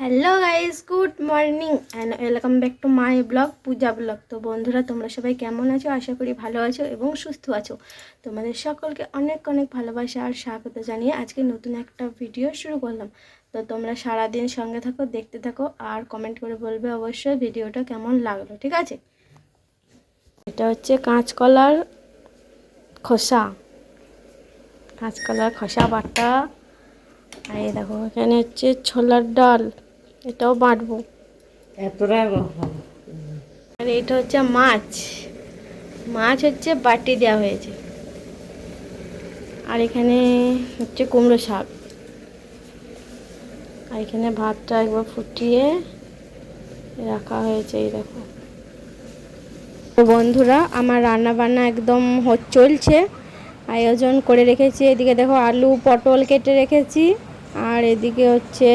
Hello guys good morning and welcome back to my vlog Puja vlog তো বন্ধুরা, তোমরা সবাই কেমন আছো? আশা করি ভালো আছো এবং সুস্থ আছো। তোমাদের সকলকে অনেক অনেক ভালোবাসা আর স্বাগত জানিয়ে আজকে নতুন একটা ভিডিও শুরু করলাম। তো তোমরা সারাদিন সঙ্গে থাকো, দেখতে থাকো আর কমেন্ট করে বলবে অবশ্যই ভিডিওটা কেমন লাগল, ঠিক আছে? এটা হচ্ছে কাঁচকলার খোসা। কাঁচকলার খোসা বাটা। আর এই দেখো, এখানে হচ্ছে ছোলার ডাল। এটাও বাটবো। এতটা আর এটা হচ্ছে মাছ। মাছ হচ্ছে বাটি দেওয়া হয়েছে। আর এখানে হচ্ছে কুমড়ো শাক। আর এখানে ভাতটা একবার ফুটিয়ে রাখা হয়েছে এই দেখো। বন্ধুরা আমার রান্না বান্না একদম চলছে। আয়োজন করে রেখেছি। এদিকে দেখো আলু পটল কেটে রেখেছি। আর এদিকে হচ্ছে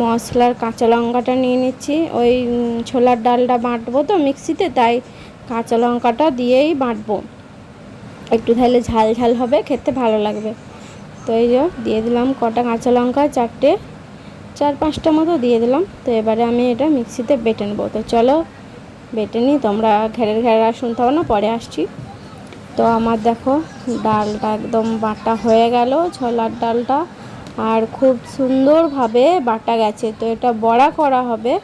মশলার কাঁচা লঙ্কাটা নিয়ে নিচ্ছি। ওই ছোলার ডালটা বাটবো তো মিক্সিতে, তাই কাঁচা লঙ্কাটা দিয়েই বাটবো। একটু তাহলে ঝাল ঝাল হবে, খেতে ভালো লাগবে। তো এই যে, দিয়ে দিলাম কটা কাঁচা লঙ্কা, চারটে, চার পাঁচটা মতো দিয়ে দিলাম। তো এবারে আমি এটা মিক্সিতে বেটে নেব। তো চলো, বেটে নিই, তোমরা ঘেরের ঘেরা শুনতে হবে না, পরে আসছি। তো আমার দেখো, ডালটা একদম বাটা হয়ে গেল, ছোলার ডালটা। আর খুব সুন্দরভাবে বাটা গেছে। তো এটা বড়া করা হবে।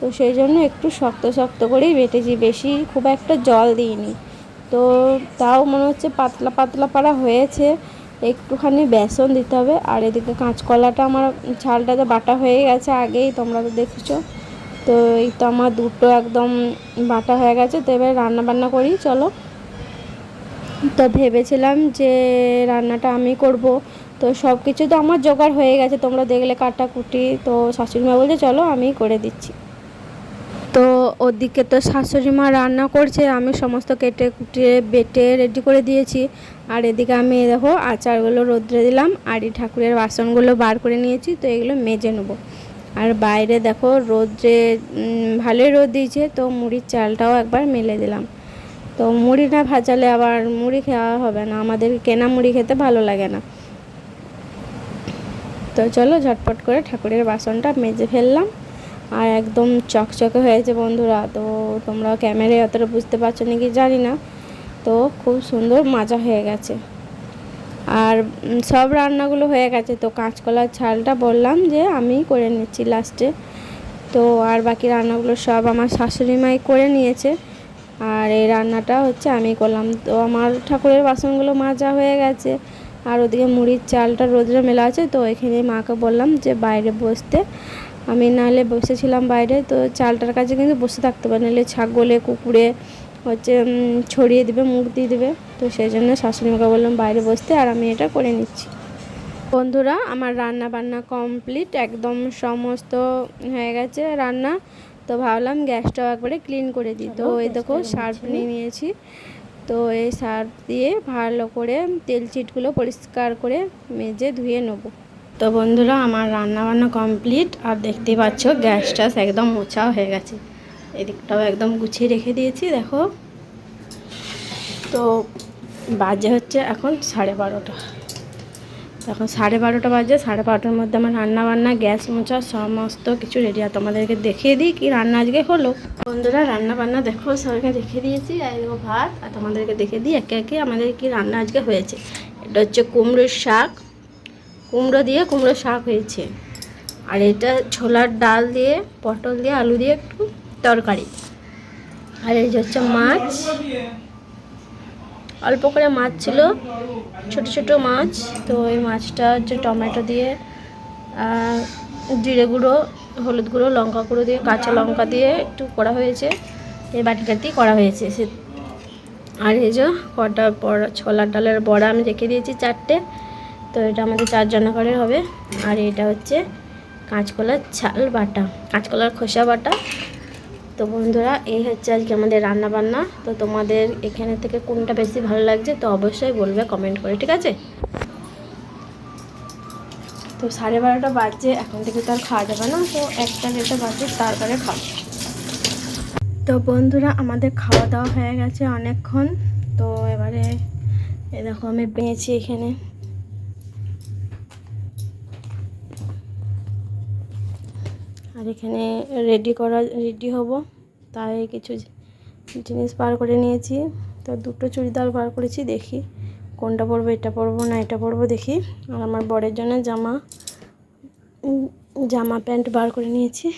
তো সেই জন্য একটু শক্ত শক্ত করেই বেটেছি। বেশি খুব একটা জল দিইনি। তো তাও মনে হচ্ছে পাতলা পাতলা পাড়া হয়েছে। একটুখানি বেসন দিতে হবে। আর এদিকে কাঁচকলাটা আমার ছালটাতে বাটা হয়ে গেছে আগেই, তোমরা তো দেখেছ। তো এই তো আমার দুটো একদম বাটা হয়ে গেছে। তো এবার রান্না বান্না করি, চলো। তো ভেবেছিলাম যে রান্নাটা আমি করব। তো সব কিছু তো আমার জোগাড় হয়ে গেছে, তোমরা দেখলে কাটাকুটি তো শাশুড়ি মা বলছে, চলো আমি করে দিচ্ছি। তো ওদিকে তো শাশুড়ি মা রান্না করছে, আমি সমস্ত কেটে কুটিয়ে বেটে রেডি করে দিয়েছি। আর এদিকে আমি দেখো আচারগুলো রোদ্রে দিলাম, আর এই ঠাকুরের বাসনগুলো বার করে নিয়েছি, তো এগুলো মেজে নেব। আর বাইরে দেখো রোদ্রে ভালোই রোদ দিয়েছে, তো মুড়ির চালটাও একবার মেলে দিলাম। তো মুড়ি না ভাজালে আবার মুড়ি খাওয়া হবে না, আমাদের কেনা মুড়ি খেতে ভালো লাগে না। তো চলো ঝটপট করে ঠাকুরের বাসনটা মেজে ফেললাম। আর একদম চকচকে হয়েছে বন্ধুরা, তো তোমরা ক্যামেরায় অতটা বুঝতে পারছ নাকি জানি না। তো খুব সুন্দর মাজা হয়ে গেছে। আর সব রান্নাগুলো হয়ে গেছে, তো কাঁচকলার ছালটা বললাম যে আমি করে নিচ্ছি লাস্টে। তো আর বাকি রান্নাগুলো সব আমার শাশুড়ি মাই করে নিয়েছে। আর এই রান্নাটা হচ্ছে আমি করলাম। তো আমার ঠাকুরের বাসনগুলো মাজা হয়ে গেছে। আর ওদিকে মুড়ির চালটা রোদ্রে মেলা আছে তো এখানে মাকে বললাম যে বাইরে বসতে। আমি নাহলে বসেছিলাম বাইরে তো চালটার কাছে কিন্তু বসে থাকতে পারে নাহলে ছাগলে কুকুরে হচ্ছে ছড়িয়ে দিবে মুখ দিয়ে দেবে। তো সেই জন্য শাশুড়ি মাকে বললাম বাইরে বসতে আর আমি এটা করে নিচ্ছি। বন্ধুরা আমার রান্না বান্না কমপ্লিট একদম সমস্ত হয়ে গেছে রান্না। তো ভাবলাম গ্যাসটাও একবারে ক্লিন করে দিই। তো এই দেখো সার্ফ নিয়ে নিয়েছি। তো এই সার্ফ দিয়ে ভালো করে তেল চিটগুলো পরিষ্কার করে মেজে ধুয়ে নেব। তো বন্ধুরা, আমার রান্না বান্না কমপ্লিট। আর দেখতে পাচ্ছ গ্যাসটা একদম মোছাও হয়ে গেছে। এদিকটাও একদম গুছিয়ে রেখে দিয়েছি, দেখো। তো বাজে হচ্ছে এখন সাড়ে বারোটা। এখন সাড়ে বারোটা বাজে, সাড়ে বারোটার মধ্যে আমার রান্না বান্না গ্যাস মোছা, সমস্ত কিছু রেডি আর তোমাদেরকে দেখিয়ে দিই কি রান্না আজকে হলো। বন্ধুরা রান্না বান্না দেখো, সবাইকে দেখে দিয়েছি। আর ভাত, আর তোমাদেরকে দেখে দিই একে একে আমাদের কি রান্না আজকে হয়েছে। এটা হচ্ছে কুমড়োর শাক। কুমড়ো দিয়ে কুমড়ো শাক হয়েছে। আর এটা ছোলার ডাল দিয়ে, পটল দিয়ে, আলু দিয়ে একটু তরকারি। আর এই হচ্ছে মাছ। অল্প করে মাছ ছিল, ছোট ছোট মাছ। তো এই মাছটা হচ্ছে টমেটো দিয়ে জিরে গুঁড়ো, হলুদ গুঁড়ো, লঙ্কা গুঁড়ো দিয়ে, কাঁচা লঙ্কা দিয়ে একটু করা হয়েছে। এই বাটিটাতেই করা হয়েছে। সে আর এই যে কটা বড়া ছোলার ডালের বড়া আমি রেখে দিয়েছি চারটে। তো এটা আমাদের চারজন করে হবে। আর এটা হচ্ছে কাঁচকলার ছাল বাটা, কাঁচকলার খোসা বাটা। তো বন্ধুরা, এই হচ্ছে আজকে আমাদের রান্না বান্না তো তোমাদের এখানে থেকে কোনটা বেশি ভালো লাগছে, তো অবশ্যই বলবে কমেন্ট করে, ঠিক আছে? তো সাড়ে বারোটা বাজছে, এখন থেকে তো আর খাওয়া যাবে না, তো একটা দেড়টা বাজছে তারপরে খাব। তো বন্ধুরা, আমাদের খাওয়া দাওয়া হয়ে গেছে অনেকক্ষণ। তো এবারে, এ দেখো, আমি পেয়েছি এখানে এখানে রেডি করা রেডি হব। তাই কিছু জিনিস বার করে নিয়েছি। তো দুটো চুড়িদার বার করেছি, দেখি কোনটা পরবো, এটা পরবো না এটা পরবো, দেখি। আর আমার বরের জন্য জামা জামা প্যান্ট বার করে নিয়েছি।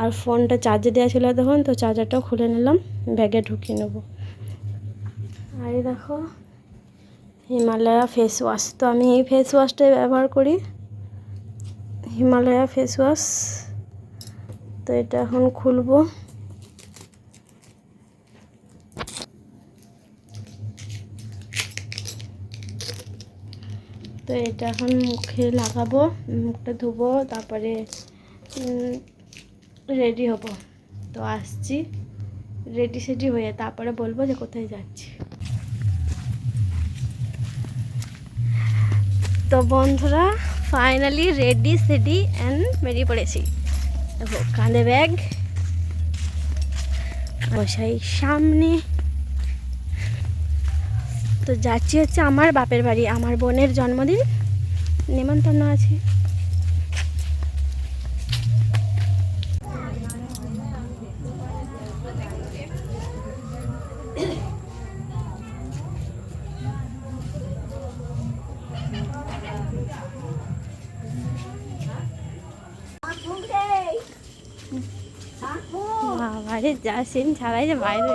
আর ফোনটা চার্জে দেওয়া ছিল তখন, তো চার্জারটাও খুলে নিলাম ব্যাগে ঢুকিয়ে নেব। আর দেখো, হিমালয়া ফেস ওয়াশ তো আমি এই ফেস ওয়াশটাই ব্যবহার করি। হিমালয়া ফেস ওয়াশ তো এটা এখন খুলবো। তো এটা এখন মুখে লাগাবো, মুখটা ধুবো, তারপরে রেডি হব। তো আসছি রেডি সেডি হয়ে তারপরে বলব যে কোথায় যাচ্ছি। তো বন্ধুরা ফাইনালি রেডি সেডি অ্যান্ড বেরিয়ে পড়েছি। দেখো কাঁধে ব্যাগ। বসাই সামনে। তো যাচ্ছি হচ্ছে আমার বাপের বাড়ি, আমার বোনের জন্মদিন। নেমন্তন্ন আছে। সিন ছাড়াই যে বাইরে।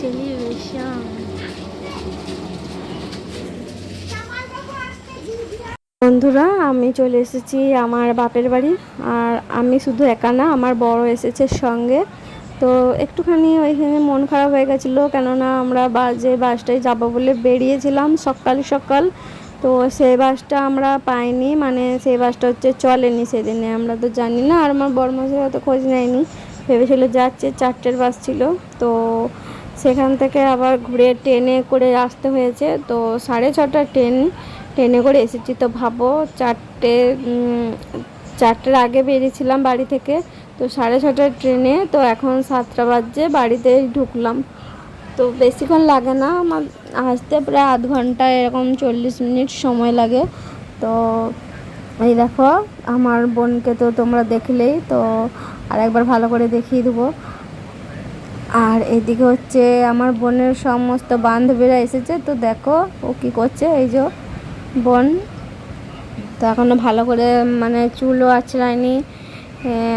celebration. বন্ধুরা, আমি চলে এসেছি আমার বাপের বাড়ি। আর আমি শুধু একা না, আমার বড় এসেছে সঙ্গে। তো একটুখানি ওইখানে মন খারাপ হয়ে গেছিল, কেননা আমরা বাজে বাসটায় যাব বলে বেরিয়েছিলাম সকাল সকাল, তো সেই বাসটা আমরা পাইনি মানে সেই বাসটা হচ্ছে চলেনি সেদিনে, আমরা তো জানি না, আর আমার বর্মশাই অত খোঁজ নেয়নি, ভেবেছিল যাচ্ছে চারটের বাস ছিল, তো সেখান থেকে আবার ঘুরে ট্রেনে করে আসতে হয়েছে, তো সাড়ে ছটা ট্রেন, ট্রেনে করে এসেছি তো ভাবো, চারটে চারটের আগে বেরিয়েছিলাম বাড়ি থেকে তো সাড়ে ছটার ট্রেনে, তো এখন সাতটা বাজে, বাড়িতে ঢুকলাম। তো বেশিক্ষণ লাগে না, আমার আসতে প্রায় আধ ঘণ্টা, এরকম চল্লিশ মিনিট সময় লাগে। তো এই দেখো, আমার বোনকে তো তোমরা দেখলেই, তো আর একবার ভালো করে দেখিয়ে দেবো। আর এদিকে হচ্ছে আমার বোনের সমস্ত বান্ধবীরা এসেছে, তো দেখো ও কি করছে, এই যে বোন। তো এখনও ভালো করে মানে চুলও আছড়ায়নি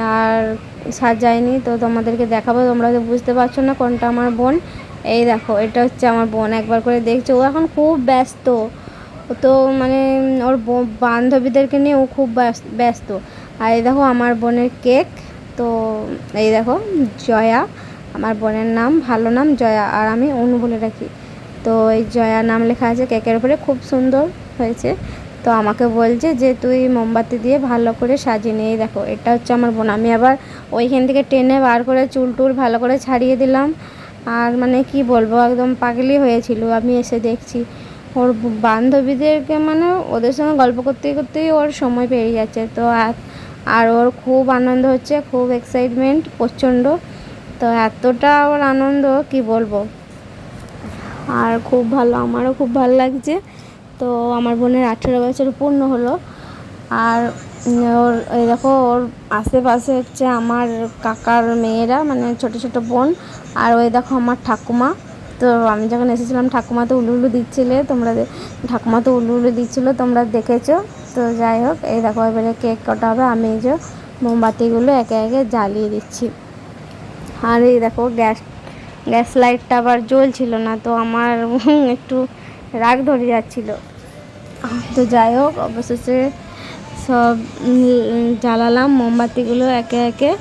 আর সাজায়নি তো তোমাদেরকে দেখাবো, তোমরা তো বুঝতে পারছ না কোনটা আমার বোন। এই দেখো, এটা হচ্ছে আমার বোন, একবার করে দেখছে, ও এখন খুব ব্যস্ত। তো মানে ওর বান্ধবীদেরকে নিয়ে ও খুব ব্যস- ব্যস্ত। আর এই দেখো, আমার বোনের কেক, তো এই দেখো, জয়া, আমার বোনের নাম, ভালো নাম জয়া, আর আমি অনু বলে রাখি। তো এই জয়া নাম লেখা আছে, কেকের উপরে, খুব সুন্দর হয়েছে। তো আমাকে বলছে যে, তুই মোমবাতি দিয়ে ভালো করে সাজিয়ে নিয়ে দেখো। এটা হচ্ছে আমার বোন। আমি আবার ওইখান থেকে টেনে বার করে চুল টুল ভালো করে ছাড়িয়ে দিলাম। আর মানে কি বলব, একদম পাগলি হয়েছিল। আমি এসে দেখছি ওর বান্ধবীদেরকে মানে ওদের সঙ্গে গল্প করতে করতেই ওর সময় পেরিয়ে যাচ্ছে। তো আর ওর খুব আনন্দ হচ্ছে, খুব এক্সাইটমেন্ট প্রচণ্ড। তো এতটা ওর আনন্দ, কি বলব? আর খুব ভালো, আমারও খুব ভালো লাগছে। তো আমার বোনের আঠেরো বছর পূর্ণ হলো। আর ওর, এই দেখো, ওর আশেপাশে হচ্ছে আমার কাকার মেয়েরা মানে ছোট ছোট বোন। আর ওই দেখো আমার ঠাকুমা। তো আমি যখন এসেছিলাম, ঠাকুমা তো উলু উলু দিচ্ছিলে, তোমরা ঠাকুমা তো উলু উলু দিচ্ছিল, তোমরা দেখেছ। তো যাই হোক, এই দেখো, এবারে কেক কাটা হবে। আমি যে মোমবাতিগুলো একে একে জ্বালিয়ে দিচ্ছি। আর এই দেখো, গ্যাস গ্যাস লাইটটা আবার জ্বলছিল না, তো আমার একটু রাগ ধরে যাচ্ছিল। তো যাই হোক অবশেষে সব জ্বালালাম মোমবাতিগুলো একে একে।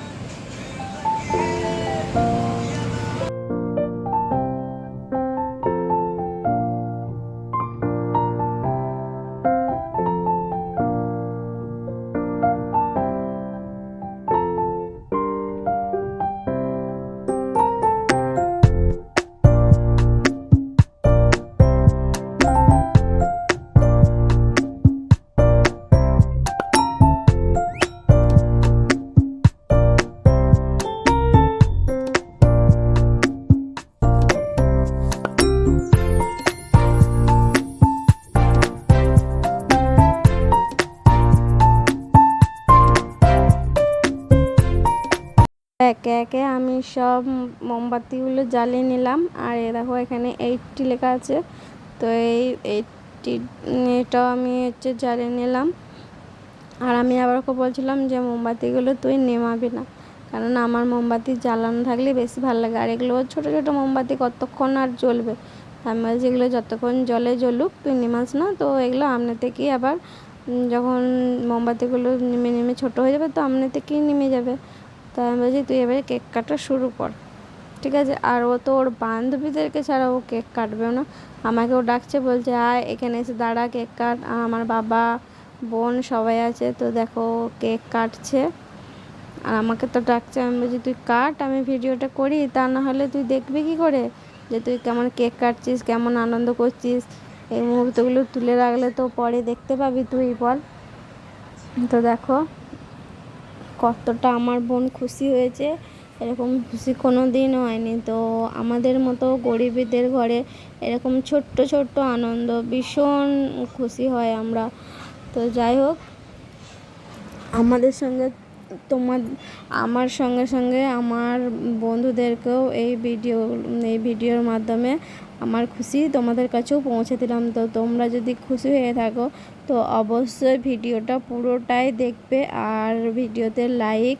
সব মোমবাতিগুলো জ্বালিয়ে নিলাম। আর এ দেখো এখানে এইটটি লেখা আছে। তো এই এইটটি এটাও আমি হচ্ছে জ্বালিয়ে নিলাম। আর আমি আবার ওকে বলছিলাম যে, মোমবাতিগুলো তুই নেমাবি না। কারণ আমার মোমবাতি জ্বালানো থাকলে বেশি ভালো লাগে। আর এগুলো ছোটো ছোটো মোমবাতি কতক্ষণ আর জ্বলবে? আমি বলছি, এগুলো যতক্ষণ জলে জ্বলুক, তুই নেমাস না। তো এগুলো আমনে থেকেই আবার যখন মোমবাতিগুলো নেমে নেমে ছোটো হয়ে যাবে, তো আমনে থেকেই নেমে যাবে। তো আমি বলছি, তুই এবারে কেক কাটা শুরু কর। ঠিক আছে? আর ও তো ওর বান্ধবীদেরকে ছাড়া ও কেক কাটবেও না। আমাকে ও ডাকছে, বলছে, আয়, এখানে এসে দাঁড়া, কেক কাট। আমার বাবা, বোন সবাই আছে, তো দেখো কেক কাটছে। আর আমাকে তো ডাকছে, আমি বলছি, তুই কাট, আমি ভিডিওটা করি, তা না হলে তুই দেখবি কি করে? যে তুই কেমন কেক কাটছিস, কেমন আনন্দ করছিস? এই মুহূর্তগুলো তুলে রাখলে তো পরে দেখতে পাবি, তুই বল। তো দেখো কতটা আমার বোন খুশি হয়েছে, এরকম খুশি কোনো দিন হয়নি। তো আমাদের মতো গরিবদের ঘরে এরকম ছোট্ট ছোট্ট আনন্দ ভীষণ খুশি হয় আমরা। তো যাই হোক, আমাদের সঙ্গে তোমার, আমার সঙ্গে সঙ্গে আমার বন্ধুদেরকেও এই ভিডিও, এই ভিডিওর মাধ্যমে আমার খুশি তোমাদের কাছেও পৌঁছে দিলাম। তো তোমরা যদি খুশি হয়ে থাকো, তো অবশ্যই ভিডিওটা পুরোটাই দেখবে আর ভিডিওতে লাইক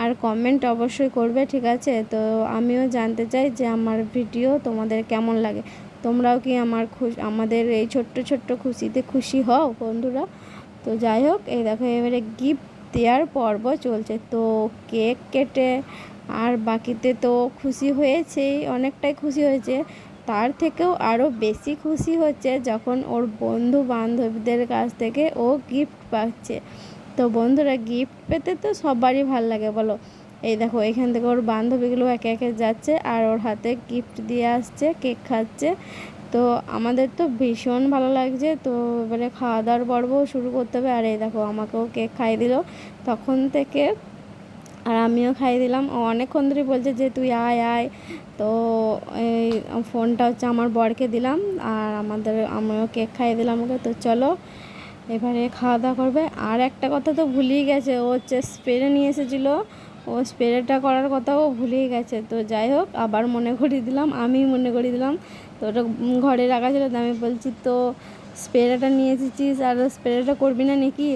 আর কমেন্ট অবশ্যই করবে, ঠিক আছে? তো আমিও জানতে চাই যে আমার ভিডিও তোমাদের কেমন লাগে? তোমরাও কি আমার খুশ, আমাদের এই ছোট্ট ছোট্ট খুশিতে খুশি হও বন্ধুরা? তো যাই হোক, এই দেখো, এবারে গিফট দেওয়ার পর্ব চলছে। তো কেক কেটে আর বাকিতে তো খুশি হয়েছেই, অনেকটাই খুশি হয়েছে। তার থেকেও আরও বেশি খুশি হচ্ছে যখন ওর বন্ধু বান্ধবীদের কাছ থেকে ও গিফট পাচ্ছে। তো বন্ধুরা গিফট পেতে তো সবারই ভালো লাগে, বলো। এই দেখো, এখান থেকে ওর বান্ধবীগুলো একে একে যাচ্ছে আর ওর হাতে গিফট দিয়ে আসছে কেক খাচ্ছে। তো আমাদের তো ভীষণ ভালো লাগছে। তো এবারে খাওয়া দাওয়ার পর্বও শুরু করতে হবে। আর এই দেখো, আমাকেও কেক খাইয়ে দিল। তখন থেকে আর আমিও খাইয়ে দিলাম। ও অনেকক্ষণ ধরে বলছে যে, তুই আয় আয়। তো এই ফোনটা হচ্ছে আমার বরকে দিলাম আর আমাদের, আমিও কেক খাইয়ে দিলাম ওকে। তো চলো, এবারে খাওয়া দাওয়া করবে। আর একটা কথা তো ভুলেই গেছে, ও হচ্ছে স্প্রে নিয়ে এসেছিল। ও স্প্রেটা করার কথাও ভুলেই গেছে। তো যাই হোক, আবার মনে করিয়ে দিলাম আমি মনে করিয়ে দিলাম। তো ওটা ঘরে রাখা ছিল, তো আমি বলছি, তো স্প্রেটা নিয়ে এসেছিস আর স্প্রেটা করবি না নাকি?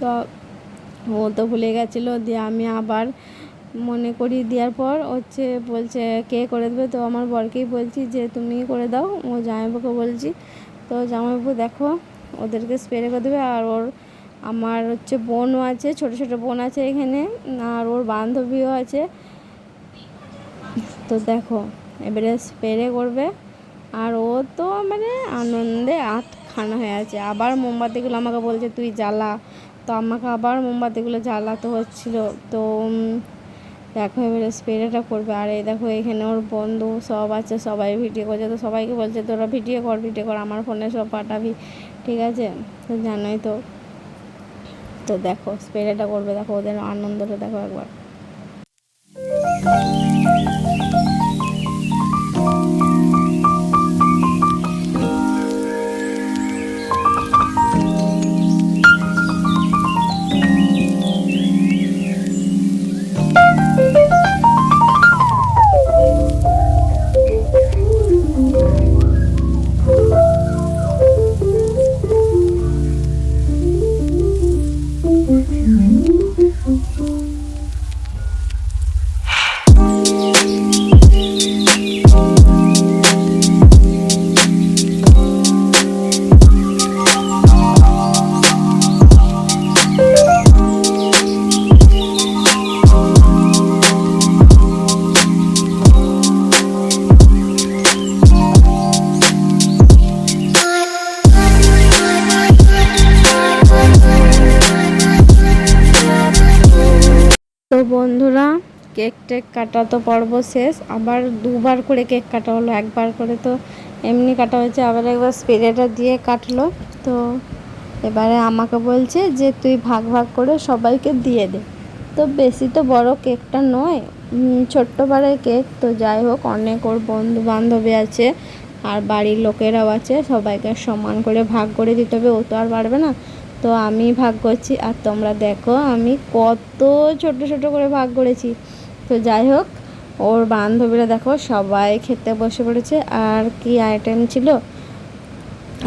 তো ও তো ভুলে গেছিল, দিয়ে আমি আবার মনে করিয়ে দেওয়ার পর হচ্ছে বলছে, কে করে দেবে? তো আমার বরকেই বলছি যে, তুমি করে দাও। ও জামাইবাবুকে বলছি, তো জামাইবাবু দেখো, ওদেরকে স্প্রে করে দেবে। আর ওর আমার হচ্ছে বোনও আছে, ছোট ছোট বোন আছে এখানে, আর ওর বান্ধবীও আছে। তো দেখো, এবারে স্প্রে করবে, আর ও তো মানে আনন্দে আট খানা হয়ে আছে। আবার মোমবাতিগুলো আমাকে বলছে, তুই জ্বালা। তো আমাকে আবার মোমবাতিগুলো জ্বালাতে হচ্ছিল। তো দেখো এবারে স্প্রেটা করবে। আর এই দেখো এখানে ওর বন্ধু সব আছে, সবাই ভিডিও করছে। তো সবাইকে বলছে, তোরা ভিডিও কর ভিডিও কর, আমার ফোনে সব পাঠাবি। ঠিক আছে? তো জানোই তো। তো দেখো স্প্রেটা করবে, দেখো ওদের আনন্দটা দেখো একবার। কেক টেক কাটা তো পর্ব শেষ। আবার দুবার করে কেক কাটা হলো একবার করে তো এমনি কাটা হয়েছে। আবার একবার স্প্রেটা দিয়ে কাটলো। তো এবারে আমাকে বলছে যে তুই ভাগ ভাগ করে সবাইকে দিয়ে দে। তো বেশি তো বড় কেকটা নয় উম, ছোট্ট বারের কেক। তো যাই হোক অনেক ওর বন্ধু বান্ধবী আছে আর বাড়ির লোকেরাও আছে। সবাইকে সমান করে ভাগ করে দিতে হবে। ও তো আর পারবে না। তো আমি ভাগ করছি। আর তোমরা দেখো আমি কত ছোট ছোট করে ভাগ করেছি। তো যাই হোক, ওর বান্ধবীরা দেখো সবাই খেতে বসে পড়েছে। আর কি আইটেম ছিল?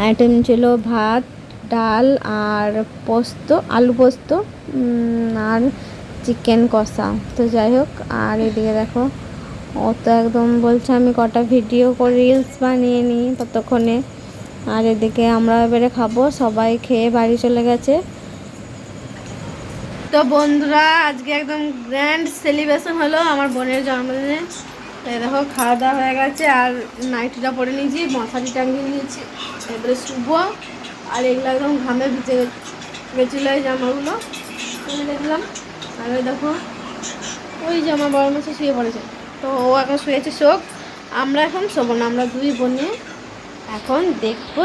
আইটেম ছিল ভাত, ডাল আর পোস্ত, আলু পোস্ত আর চিকেন কষা। তো যাই হোক, আর এদিকে দেখো, ও তো একদম বলছে আমি কটা ভিডিও করে রিলস বানিয়ে নিই ততক্ষণে। আর এদিকে আমরা এবারে খাব, সবাই খেয়ে বাড়ি চলে গেছে। তো বন্ধুরা, আজকে একদম গ্র্যান্ড সেলিব্রেশন হলো আমার বোনের জন্মদিনে। দেখো, খাওয়া দাওয়া হয়ে গেছে, আর নাইটিটা পরে নিয়েছি মশারি টাঙিয়ে নিয়েছি এবারে শুভ, আর এগুলো একদম ঘামে ভিজে গেছিল এই জামাগুলো। দেখলাম, আর দেখো, ওই জামা বড় মাসে শুয়ে পড়েছে। তো ও এখন শুয়েছে, শোক। আমরা এখন শোবো না, আমরা দুই বোনে এখন দেখব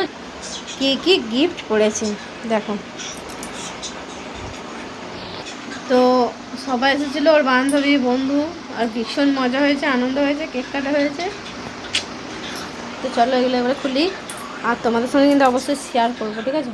কি কি গিফট করেছে। দেখো তো সবাই এসেছিল, ওর বান্ধবী, বন্ধু, আর ভীষণ মজা হয়েছে, আনন্দ হয়েছে, কেক কাটা হয়েছে। তো চলো এগুলো এবারে খুলি। আর তোমাদের সঙ্গে কিন্তু অবশ্যই শেয়ার করব, ঠিক আছে?